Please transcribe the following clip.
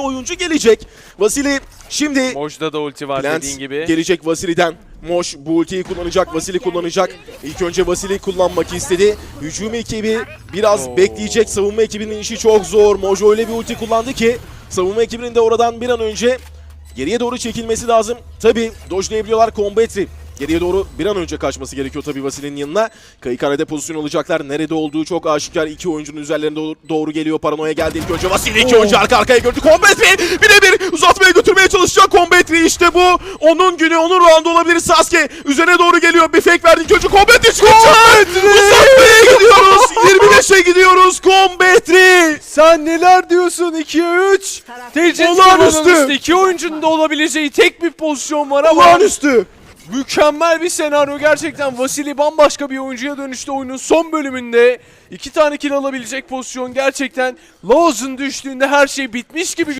oyuncu gelecek. Vasili şimdi Moj'da da ulti var Plant dediğin gibi. gelecek Vasili'den. Moş bu ultiyi kullanacak, Vasili kullanacak. İlk önce Vasili kullanmak istedi. Hücum ekibi biraz Oo. bekleyecek. Savunma ekibinin işi çok zor. Moj öyle bir ulti kullandı ki savunma ekibinin de oradan bir an önce geriye doğru çekilmesi lazım. Tabi dojlayabiliyorlar Combatri. Geriye doğru bir an önce kaçması gerekiyor tabii Vasili'nin yanına. Kayıkhanede pozisyon alacaklar. Nerede olduğu çok aşikar. İki oyuncunun üzerlerine doğru, doğru geliyor. Paranoya geldi ilk önce. Vasili iki oyuncu arka arkaya gördü. Combatri birebir uzatmaya götürmeye çalışacak. Combatri işte bu. Onun günü, onun roundu olabilir. Sasuke üzerine doğru geliyor. Bir fake verdi ilk önce. Combatri çıkacak. Uzatmaya gidiyoruz. 25'e gidiyoruz. Combatri. Sen neler diyorsun 2'ye 3? Tecrit Olağanüstü. olağanüstü. İki oyuncunun da olabileceği tek bir pozisyon var ama Olağanüstü. Mükemmel bir senaryo gerçekten. Vasili bambaşka bir oyuncuya dönüştü oyunun son bölümünde. iki tane kill alabilecek pozisyon gerçekten. Lawson düştüğünde her şey bitmiş gibi